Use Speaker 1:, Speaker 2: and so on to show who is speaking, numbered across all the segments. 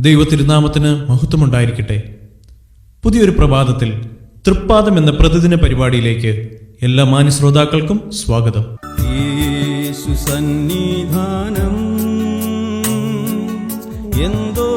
Speaker 1: ദൈവത്തിരുനാമത്തിന് മഹത്വമുണ്ടായിരിക്കട്ടെ. പുതിയൊരു പ്രഭാതത്തിൽ തൃപ്പാദം എന്ന പ്രതിദിന പരിപാടിയിലേക്ക് എല്ലാ മാന്യ ശ്രോതാക്കൾക്കും സ്വാഗതം.
Speaker 2: എന്തോ സന്നിധാനം. എന്തോരു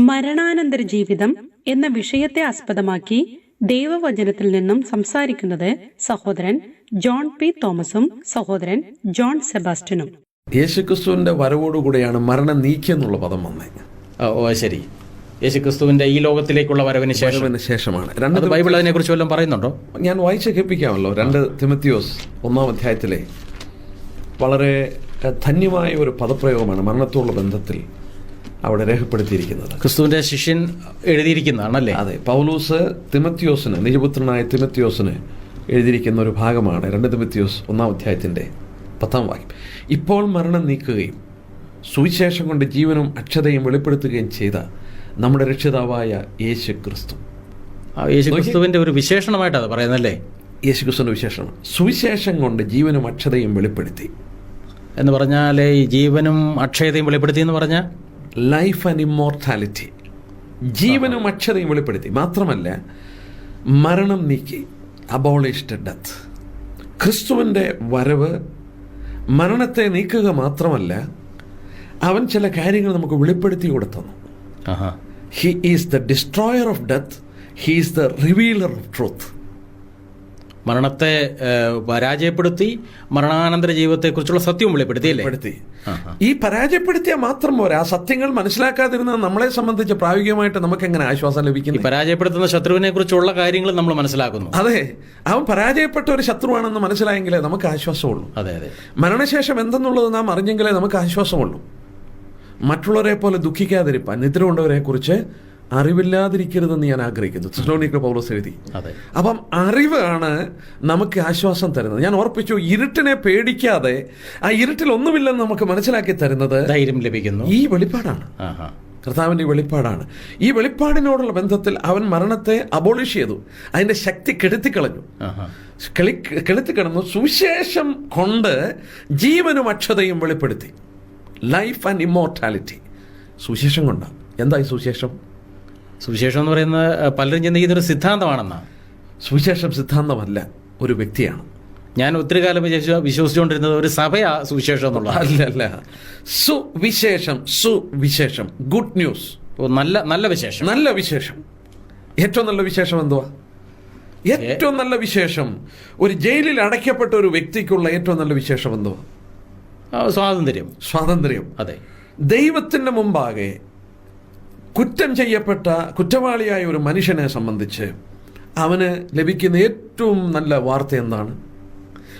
Speaker 3: മരണാനന്തര ജീവിതം എന്ന വിഷയത്തെ ആസ്പദമാക്കി ദൈവവചനത്തിൽ നിന്നും സംസാരിക്കുന്നത് സഹോദരൻ ജോൺ പി തോമസും സഹോദരൻ ജോൺ സെബാസ്റ്റ്യനും.
Speaker 4: യേശുക്രിസ്തുവിന്റെ വരവോടുകൂടെയാണ് മരണം നീക്കിയെന്നുള്ള പദം വന്നത്.
Speaker 5: ഓ ഓ, ശരി. യേശുക്രിസ്തുവിന്റെ ഈ ലോകത്തിലേക്കുള്ള വരവിന് ശേഷം.
Speaker 4: ശേഷമാണ്. രണ്ട്
Speaker 5: ബൈബിൾ അതിനെ കുറിച്ച് വല്ലതും പറയുന്നുണ്ടോ?
Speaker 4: ഞാൻ വായിച്ച് കേൾപ്പിക്കാമല്ലോ. രണ്ട് തിമത്തിയോസ് ഒന്നാം അധ്യായത്തിലെ വളരെ ധന്യമായ ഒരു പദപ്രയോഗമാണ് മരണത്തോടുള്ള ബന്ധത്തിൽ അവിടെ രേഖപ്പെടുത്തിയിരിക്കുന്നത്.
Speaker 5: ക്രിസ്തുവിന്റെ ശിഷ്യൻ എഴുതിയിരിക്കുന്നതാണല്ലേ?
Speaker 4: അതെ പൗലൂസ് തിമത്തിയോസിന് നിജപുത്രനായ തിമത്തിയോസിന് എഴുതിയിരിക്കുന്ന ഒരു ഭാഗമാണ് രണ്ട് തിമത്തിയോസ് ഒന്നാം അധ്യായത്തിന്റെ പത്താം വാക്യം. ഇപ്പോൾ മരണം നീക്കുകയും സുവിശേഷം കൊണ്ട് ജീവനും അക്ഷതയും വെളിപ്പെടുത്തുകയും ചെയ്ത നമ്മുടെ രക്ഷിതാവായ യേശു ക്രിസ്തു
Speaker 5: യേശുക്രിസ്തുവിന്റെ ഒരു വിശേഷണമായിട്ടാണ് അത് പറയുന്നല്ലേ
Speaker 4: യേശു ക്രിസ്തുവിന്റെ വിശേഷണം. സുവിശേഷം കൊണ്ട് ജീവനും അക്ഷതയും വെളിപ്പെടുത്തി.
Speaker 5: എന്ന് പറഞ്ഞാൽ ഈ ജീവനും അക്ഷയതയും വെളിപ്പെടുത്തി എന്ന് പറഞ്ഞാൽ
Speaker 4: ലൈഫ് ആൻഡ് ഇമ്മോർട്ടാലിറ്റി ജീവനും അക്ഷതയും വെളിപ്പെടുത്തി. മാത്രമല്ല മരണം നീക്കി അബോളിഷ്ഡ് ഡെത്ത് ക്രിസ്തുവിന്റെ വരവ് മരണത്തെ നീക്കുക മാത്രമല്ല അവൻ ചില കാര്യങ്ങൾ നമുക്ക് വെളിപ്പെടുത്തി
Speaker 5: കൊടുത്തു.
Speaker 4: He is the destroyer of death he is the revealer of truth
Speaker 5: മരണത്തെ പരാജയപ്പെടുത്തി മരണാനന്തര ജീവിതത്തെക്കുറിച്ചുള്ള സത്യവും
Speaker 4: വെളിപ്പെടുത്തി. ഈ പരാജയപ്പെടുത്തിയാൽ മാത്രം പോരാ. ആ സത്യങ്ങൾ മനസ്സിലാക്കാതിരുന്ന നമ്മളെ സംബന്ധിച്ച് പ്രായോഗികമായിട്ട് നമുക്ക് എങ്ങനെ ആശ്വാസം
Speaker 5: ലഭിക്കും
Speaker 4: ലഭിക്കുന്നു?
Speaker 5: പരാജയപ്പെടുത്തുന്ന ശത്രുവിനെ കുറിച്ചുള്ള കാര്യങ്ങൾ നമ്മൾ മനസ്സിലാക്കുന്നു.
Speaker 4: അതെ. അവൻ പരാജയപ്പെട്ട ഒരു ശത്രുവാണെന്ന് മനസ്സിലായെങ്കിലേ നമുക്ക് ആശ്വാസമുള്ളൂ.
Speaker 5: അതെ അതെ.
Speaker 4: മരണശേഷം എന്തെന്നുള്ളത് നാം അറിഞ്ഞെങ്കിലേ നമുക്ക് ആശ്വാസമുള്ളൂ. മറ്റുള്ളവരെ പോലെ ദുഃഖിക്കാതിരിപ്പാൻ നിദ്ര കൊണ്ടവരെ കുറിച്ച് അറിവില്ലാതിരിക്കരുതെന്ന് ഞാൻ ആഗ്രഹിക്കുന്നു. തെസ്സലോനിക്ക പൗലോസ് എഴുതി. അപ്പം അറിവാണ് നമുക്ക് ആശ്വാസം തരുന്നത്. ഞാൻ ഓർപ്പിച്ചു ഇരുട്ടിനെ പേടിക്കാതെ ആ ഇരുട്ടിൽ ഒന്നുമില്ലെന്ന് നമുക്ക് മനസ്സിലാക്കി തരുന്നത്
Speaker 5: ധൈര്യം ലഭിക്കുന്നു.
Speaker 4: ഈ വെളിപ്പാടാണ്. കർത്താവിന്റെ വെളിപ്പാടാണ്. ഈ വെളിപ്പാടിനോടുള്ള ബന്ധത്തിൽ അവൻ മരണത്തെ അബോളിഷ് ചെയ്തു. അതിന്റെ ശക്തി കെടുത്തിക്കളഞ്ഞു.
Speaker 5: കെളി
Speaker 4: കളി കെടുത്തിക്കിടന്നു. സുവിശേഷം കൊണ്ട് ജീവനും അക്ഷതയും വെളിപ്പെടുത്തി. ലൈഫ് ആൻഡ് ഇമ്മോർട്ടാലിറ്റി സുവിശേഷം കൊണ്ടാണ് എന്തായി സുവിശേഷം?
Speaker 5: സുവിശേഷം എന്ന് പറയുന്നത് ഏഹ്, പലരും ചിന്തിക്കുന്ന ഒരു സിദ്ധാന്തമാണെന്നാണ്
Speaker 4: സുവിശേഷം സിദ്ധാന്തമല്ല ഒരു വ്യക്തിയാണ്.
Speaker 5: ഞാൻ ഒത്തിരി കാലം വിശേഷ വിശ്വസിച്ചുകൊണ്ടിരുന്നത് ഒരു സഭയാ സുവിശേഷം എന്നുള്ളത്
Speaker 4: അല്ല സുവിശേഷം സുവിശേഷം. ഗുഡ് ന്യൂസ്
Speaker 5: ഓ, നല്ല നല്ല വിശേഷം.
Speaker 4: നല്ല വിശേഷം. ഏറ്റവും നല്ല വിശേഷം എന്തുവാ? ഏറ്റവും നല്ല വിശേഷം. ഒരു ജയിലിൽ അടയ്ക്കപ്പെട്ട ഒരു വ്യക്തിക്കുള്ള ഏറ്റവും നല്ല വിശേഷം എന്തുവാ?
Speaker 5: സ്വാതന്ത്ര്യം.
Speaker 4: സ്വാതന്ത്ര്യം.
Speaker 5: അതെ.
Speaker 4: ദൈവത്തിന്റെ മുമ്പാകെ കുറ്റം ചെയ്യപ്പെട്ട കുറ്റവാളിയായ ഒരു മനുഷ്യനെ സംബന്ധിച്ച് അവന് ലഭിക്കുന്ന ഏറ്റവും നല്ല വാർത്ത എന്താണ്?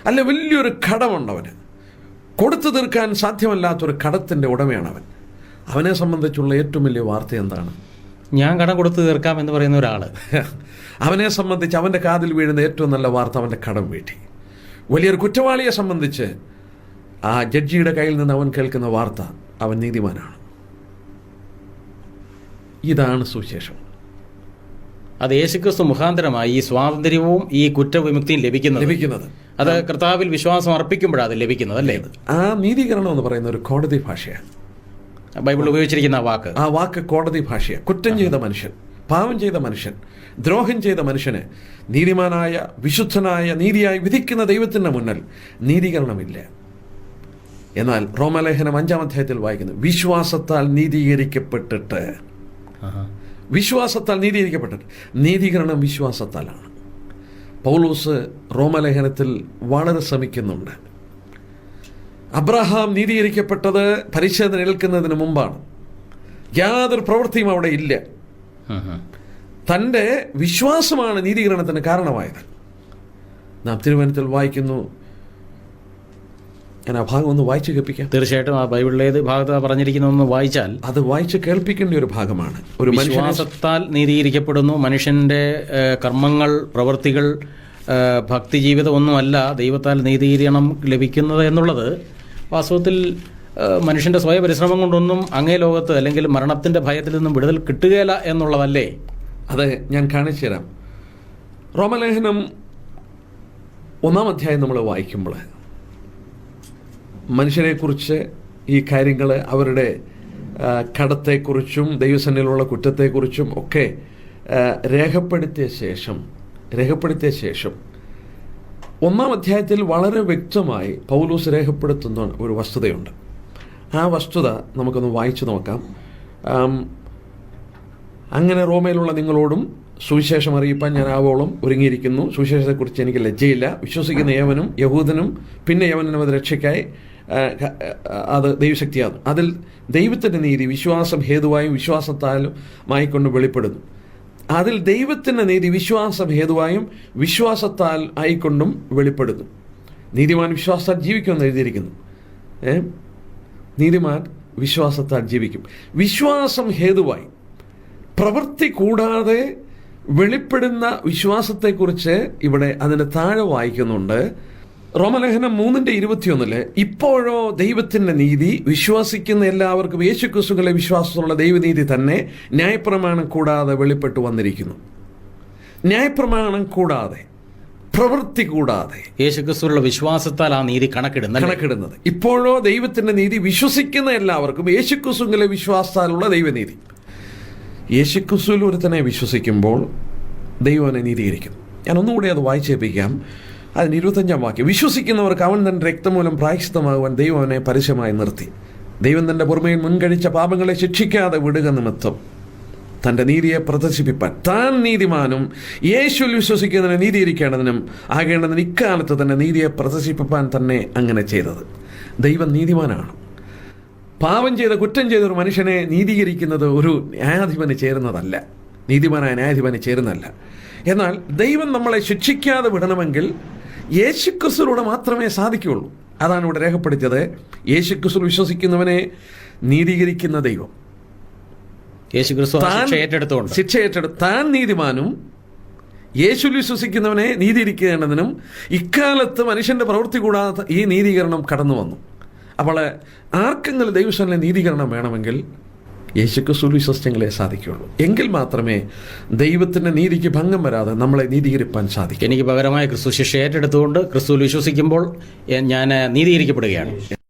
Speaker 4: അല്ല വലിയൊരു കടമുണ്ടവന്. കൊടുത്തു തീർക്കാൻ സാധ്യമല്ലാത്തൊരു കടത്തിന്റെ ഉടമയാണ് അവൻ അവനെ സംബന്ധിച്ചുള്ള ഏറ്റവും വലിയ വാർത്ത എന്താണ്?
Speaker 5: ഞാൻ കടം കൊടുത്തു തീർക്കാം എന്ന് പറയുന്ന ഒരാൾ
Speaker 4: അവനെ സംബന്ധിച്ച് അവന്റെ കാതിൽ വീഴുന്ന ഏറ്റവും നല്ല വാർത്ത അവന്റെ കടം വീട്ടി. വലിയൊരു കുറ്റവാളിയെ സംബന്ധിച്ച് ആ ജഡ്ജിയുടെ കയ്യിൽ നിന്ന് അവൻ കേൾക്കുന്ന വാർത്ത അവൻ നീതിമാനാണ്. ഇതാണ് സുവിശേഷം.
Speaker 5: അത് യേശുക്രിസ്തു മുഖാന്തരമായി ഈ സ്വാതന്ത്ര്യവും ഈ കുറ്റവിമുക്തിയും ലഭിക്കുന്നത്.
Speaker 4: ലഭിക്കുന്നത്.
Speaker 5: അത് കർത്താവിൽ വിശ്വാസം അർപ്പിക്കുമ്പോഴാണ് അത് ലഭിക്കുന്നത് അല്ലേ?
Speaker 4: ആ നീതീകരണം എന്ന് പറയുന്ന ഒരു കോടതി ഭാഷയാണ്.
Speaker 5: ബൈബിൾ ഉപയോഗിച്ചിരിക്കുന്ന ആ വാക്ക്.
Speaker 4: ആ വാക്ക് കോടതി ഭാഷയാണ് കുറ്റം ചെയ്ത മനുഷ്യൻ പാവം ചെയ്ത മനുഷ്യൻ ദ്രോഹം ചെയ്ത മനുഷ്യന് നീതിമാനായ വിശുദ്ധനായ നീതിയായി വിധിക്കുന്ന ദൈവത്തിന്റെ മുന്നിൽ നീതീകരണമില്ല. എന്നാൽ റോമലേഖനം അഞ്ചാം അധ്യായത്തിൽ വായിക്കുന്നു. വിശ്വാസത്താൽ നീതീകരിക്കപ്പെട്ടിട്ട്. വിശ്വാസത്താൽ നീതീകരിക്കപ്പെട്ടിട്ട്. നീതീകരണം വിശ്വാസത്താലാണ്. പൗലൂസ് റോമലേഖനത്തിൽ വളരെ ശ്രമിക്കുന്നുണ്ട്. അബ്രഹാം നീതീകരിക്കപ്പെട്ടത് പരിശോധന ഏൽക്കുന്നതിന് മുമ്പാണ്. യാതൊരു പ്രവൃത്തിയും അവിടെ ഇല്ല. തന്റെ വിശ്വാസമാണ് നീതീകരണത്തിന് കാരണമായത്. നാം തിരുവനന്തപുരത്തിൽ വായിക്കുന്നു ഞാൻ ആ ഭാഗം ഒന്ന് വായിച്ചു കേൾപ്പിക്കാം.
Speaker 5: തീർച്ചയായിട്ടും ആ ബൈബിളിലേത് ഭാഗത്ത് പറഞ്ഞിരിക്കുന്ന ഒന്ന് വായിച്ചാൽ
Speaker 4: അത് വായിച്ച് കേൾപ്പിക്കേണ്ട ഒരു ഭാഗമാണ്. ഒരു മനുഷ്യത്താൽ
Speaker 5: വിശ്വാസത്താൽ നീതിയിരിക്കപ്പെടുന്നു മനുഷ്യന്റെ കർമ്മങ്ങൾ പ്രവൃത്തികൾ ഭക്തി ജീവിതം ഒന്നുമല്ല ദൈവത്താൽ നീതീകരണം ലഭിക്കുന്നത് എന്നുള്ളത് വാസ്തവത്തിൽ മനുഷ്യന്റെ മനുഷ്യന്റെ സ്വയ പരിശ്രമം കൊണ്ടൊന്നും അങ്ങേ ലോകത്ത് അല്ലെങ്കിൽ മരണത്തിന്റെ ഭയത്തിൽ നിന്നും വിടുതൽ കിട്ടുകയില്ല എന്നുള്ളതല്ലേ?
Speaker 4: അത് ഞാൻ കാണിച്ചു തരാം. റോമലേഖനം ഒന്നാം അധ്യായം നമ്മൾ വായിക്കുമ്പോൾ മനുഷ്യരെക്കുറിച്ച് ഈ കാര്യങ്ങൾ അവരുടെ കടത്തെക്കുറിച്ചും ദൈവസന്നിലുള്ള കുറ്റത്തെക്കുറിച്ചും ഒക്കെ രേഖപ്പെടുത്തിയ ശേഷം രേഖപ്പെടുത്തിയ ശേഷം ഒന്നാം അധ്യായത്തിൽ വളരെ വ്യക്തമായി പൗലൂസ് രേഖപ്പെടുത്തുന്ന ഒരു വസ്തുതയുണ്ട്. ആ വസ്തുത നമുക്കൊന്ന് വായിച്ചു നോക്കാം. അങ്ങനെ റോമയിലുള്ള നിങ്ങളോടും സുവിശേഷം അറിയിപ്പാൻ ഞാൻ ആവോളം ഒരുങ്ങിയിരിക്കുന്നു. സുവിശേഷത്തെക്കുറിച്ച് എനിക്ക് ലജ്ജയില്ല. വിശ്വസിക്കുന്ന യവനും യഹൂദനും പിന്നെ യവനും അത് രക്ഷയ്ക്കായി. അത് ദൈവശക്തിയാണ് അതിൽ ദൈവത്തിന്റെ നീതി വിശ്വാസം ഹേതുവായും വിശ്വാസത്താലും ആയിക്കൊണ്ട് വെളിപ്പെടുന്നു. അതിൽ ദൈവത്തിന്റെ നീതി വിശ്വാസം ഹേതുവായും വിശ്വാസത്താൽ ആയിക്കൊണ്ടും വെളിപ്പെടുന്നു. നീതിമാൻ വിശ്വാസത്താൽ ജീവിക്കുമെന്ന് എഴുതിയിരിക്കുന്നു. ഏ? നീതിമാൻ വിശ്വാസത്താൽ ജീവിക്കും. വിശ്വാസം ഹേതുവായി. പ്രവൃത്തി കൂടാതെ വെളിപ്പെടുന്ന വിശ്വാസത്തെക്കുറിച്ച് ഇവിടെ അതിന്റെ താഴെ വായിക്കുന്നുണ്ട്. റോമലേഖനം മൂന്നിന്റെ ഇരുപത്തിയൊന്നിൽ ഇപ്പോഴോ ദൈവത്തിന്റെ നീതി വിശ്വസിക്കുന്ന എല്ലാവർക്കും യേശുക്രിസ്തുക്കളെ വിശ്വാസമുള്ള ദൈവനീതി തന്നെ ന്യായപ്രമാണം കൂടാതെ വെളിപ്പെട്ടു വന്നിരിക്കുന്നു. ന്യായപ്രമാണം കൂടാതെ പ്രവൃത്തി കൂടാതെ
Speaker 5: യേശുക്രിസ്തുവിലുള്ള വിശ്വാസത്താൽ ആ നീതി കണക്കിടുന്നത്
Speaker 4: കണക്കിടുന്നത്. ഇപ്പോഴോ ദൈവത്തിന്റെ നീതി വിശ്വസിക്കുന്ന എല്ലാവർക്കും യേശുക്രിസ്തുവിലെ വിശ്വാസത്താലുള്ള ദൈവനീതി. യേശുക്രിസ്തുവിൽ തന്നെ വിശ്വസിക്കുമ്പോൾ ദൈവനെ നീതീകരിക്കും ഞാൻ ഒന്നുകൂടി അത് വായിച്ചേപ്പിക്കാം അതിന് ഇരുപത്തഞ്ചാം വാക്യം. വിശ്വസിക്കുന്നവർക്ക് അവൻ തന്റെ രക്തമൂലം പ്രായശ്ചിത്തമാകുവാൻ ദൈവം അവനെ പരസ്യമായി നിർത്തി. ദൈവം തന്റെ പുറമേയിൽ മുൻകഴിച്ച പാപങ്ങളെ ശിക്ഷിക്കാതെ വിടുക നിമിത്തം തന്റെ നീതിയെ പ്രദർശിപ്പിപ്പാൻ. താൻ നീതിമാനും യേശുവിൽ വിശ്വസിക്കുന്നതിനെ നീതിയിരിക്കേണ്ടതിനും ആകേണ്ടതിന് ഇക്കാലത്ത് തന്നെ നീതിയെ പ്രദർശിപ്പിപ്പാൻ തന്നെ അങ്ങനെ ചെയ്തത്. ദൈവം നീതിമാനാണ്. പാപം ചെയ്ത കുറ്റം ചെയ്ത ഒരു മനുഷ്യനെ നീതീകരിക്കുന്നത് ഒരു ന്യായാധിപന് ചേരുന്നതല്ല. നീതിമാനായ ന്യായാധിപന് ചേരുന്നതല്ല. എന്നാൽ ദൈവം നമ്മളെ ശിക്ഷിക്കാതെ വിടണമെങ്കിൽ യേശുക്രിസ്തുവിലൂടെ മാത്രമേ സാധിക്കുകയുള്ളൂ. അതാണ് ഇവിടെ രേഖപ്പെടുത്തിയത്. യേശുക്രിസ്തു വിശ്വസിക്കുന്നവനെ നീതീകരിക്കുന്ന ദൈവം.
Speaker 5: ശിക്ഷ
Speaker 4: ഏറ്റെടുത്ത് താൻ നീതിമാനും യേശു വിശ്വസിക്കുന്നവനെ നീതിയിരിക്കേണ്ടതിനും ഇക്കാലത്ത് മനുഷ്യന്റെ പ്രവൃത്തി കൂടാതെ ഈ നീതീകരണം കടന്നു വന്നു. അപ്പോൾ ആർക്കെങ്കിലും ദൈവസ്വനെ നീതീകരണം വേണമെങ്കിൽ യേശുക്രിസ്തു വിശ്വസിച്ചെങ്കിലേ സാധിക്കുകയുള്ളൂ. എങ്കിൽ മാത്രമേ ദൈവത്തിന്റെ നീതിക്ക് ഭംഗം വരാതെ നമ്മളെ നീതീകരിപ്പാൻ സാധിക്കൂ.
Speaker 5: എനിക്ക് പകരമായ ക്രിസ്തു ശിക്ഷ ഏറ്റെടുത്തുകൊണ്ട് ക്രിസ്തുവിൽ വിശ്വസിക്കുമ്പോൾ ഞാൻ നീതീകരിക്കപ്പെടുകയാണ്.